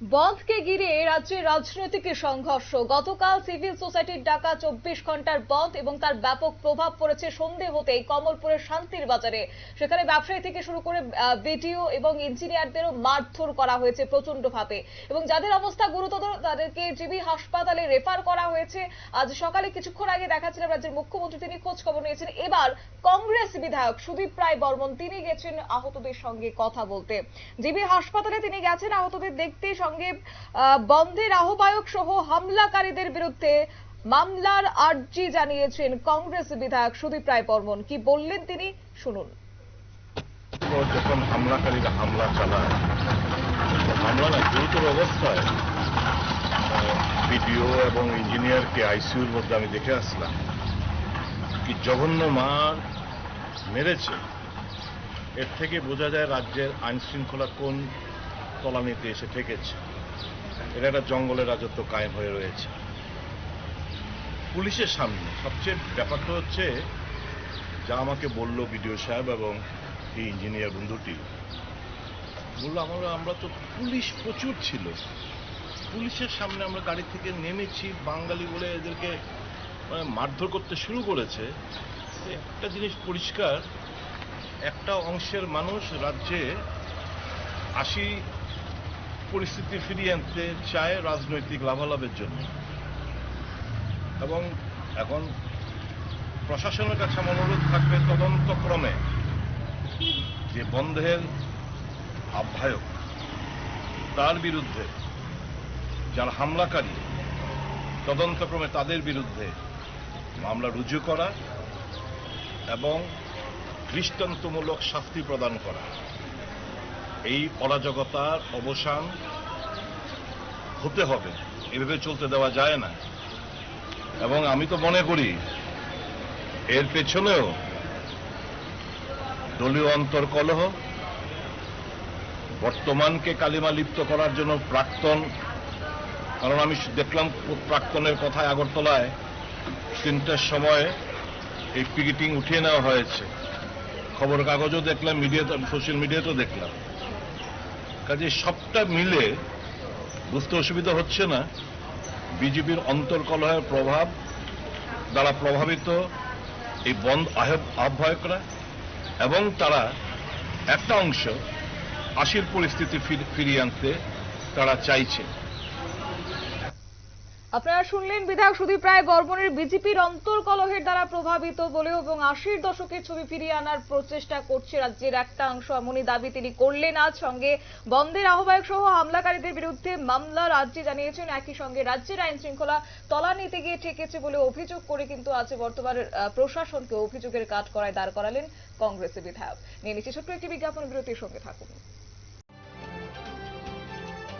বন্ধকে ঘিরে রাজ্যে রাজনৈতিক সংঘর্ষ। গতকাল সিভিল সোসাইটির ডাকা চব্বিশ ঘণ্টার বন্ধ এবং তার ব্যাপক প্রভাব পড়েছে সন্ধে হতেই কমলপুরের শান্তির বাজারে। সেখানে ব্যবসায়ী থেকে শুরু করে বিডিও এবং ইঞ্জিনিয়ারদেরও মারধর করা হয়েছে প্রচণ্ড ভাবে এবং যাদের অবস্থা গুরুতর, তাদেরকে জিবি হাসপাতালে রেফার করা হয়েছে। আজ সকালে কিছুক্ষণ আগে দেখাচ্ছিলাম রাজ্যের মুখ্যমন্ত্রী তিনি খোঁজ খবর নিয়েছেন। এবার কংগ্রেস বিধায়ক সুদীপ রায় বর্মন, তিনি গেছেন আহতদের সঙ্গে কথা বলতে। জিবি হাসপাতালে তিনি গেছেন আহতদের দেখতে। সঙ্গে বন্ধের আহ্বায়ক সহ হামলাকারীদের বিরুদ্ধে মামলার আর্জি জানিয়েছেন কংগ্রেস বিধায়ক সুদীপ রায় বর্মন। কি বললেন তিনি? শুনুন। যখন হামলাকারীরা হামলা চালায়, হামলা না, গুরুতর অবস্থায় বিডিও এবং ইঞ্জিনিয়ারকে আইসিইউর মধ্যে আমি দেখে আসলাম কি জঘন্য মার মেরেছে। এর থেকে বোঝা যায় রাজ্যের আইন শৃঙ্খলা কোন তলানিতে এসে ঠেকেছে। এটা একটা জঙ্গলের রাজত্ব কায়েম হয়ে রয়েছে। পুলিশের সামনে সবচেয়ে ব্যাপারটা হচ্ছে, যা আমাকে বলল বিডিও সাহেব এবং এই ইঞ্জিনিয়ার বন্ধুটি। বলল, আমরা আমরা তো পুলিশ প্রচুর ছিল। পুলিশের সামনে আমরা গাড়ি থেকে নেমেছি। বাঙালি বলে এদেরকে মানে মারধর করতে শুরু করেছে। একটা জিনিস পরিষ্কার, একটা অংশের মানুষ রাজ্যে আশি পরিস্থিতি ফিরিয়ে আনতে চায় রাজনৈতিক লাভালাভের জন্য। এবং এখন প্রশাসনের কাছে অনুরোধ থাকবে তদন্তক্রমে যে বন্ধের আহ্বায়ক, তার বিরুদ্ধে যারা হামলাকারী, তদন্তক্রমে তাদের বিরুদ্ধে মামলা রুজু করা এবং দৃষ্টান্তমূলক শাস্তি প্রদান করা। এই অরাজকতার অবসান হতে হবে। এভাবে চলতে দেওয়া যায় না। এবং আমি তো মনে করি, এর পেছনেও দলীয় অন্তর্কলহ, বর্তমানকে কালিমা লিপ্ত করার জন্য প্রাক্তন, কারণ আমি দেখলাম প্রাক্তনের কথায় আগরতলায় তিনটার সময় এই পিকেটিং উঠিয়ে নেওয়া হয়েছে। খবর কাগজও দেখলাম, মিডিয়াতে, সোশ্যাল মিডিয়াতেও দেখলাম। কাজে সবটা মিলে বুঝতে অসুবিধা হচ্ছে না। বিজেপির অন্তর্কলহের প্রভাব দ্বারা প্রভাবিত এই বন্ধ আহ্ব- আহ্বায়করা এবং তারা একটা অংশ আশির পরিস্থিতি ফির- ফিরিয়ে আনতে তারা চাইছে। আপনারা শুনলেন বিধায়ক সুদীপ রায় বর্মনের বিজেপির অন্তর্কলহের দ্বারা প্রভাবিত বলেও এবং আশির দশকের ছবি ফিরিয়ে আনার প্রচেষ্টা করছে রাজ্যের একটা অংশ। এমনই দাবি তিনি করলেন আজ। সঙ্গে বন্ধের আহ্বায়ক সহ হামলাকারীদের বিরুদ্ধে মামলার রাজ্যে জানিয়েছেন। একই সঙ্গে রাজ্যের আইন শৃঙ্খলা তলানিতে গিয়ে ঠেকেছে বলে অভিযোগ করে কিন্তু আজ বর্তমান প্রশাসনকে অভিযোগের কাঠ করায় দাঁড় করালেন কংগ্রেসের বিধায়ক। নিয়ে নিচ্ছে ছোট্ট একটি বিজ্ঞাপন, বিরতির সঙ্গে থাকুন।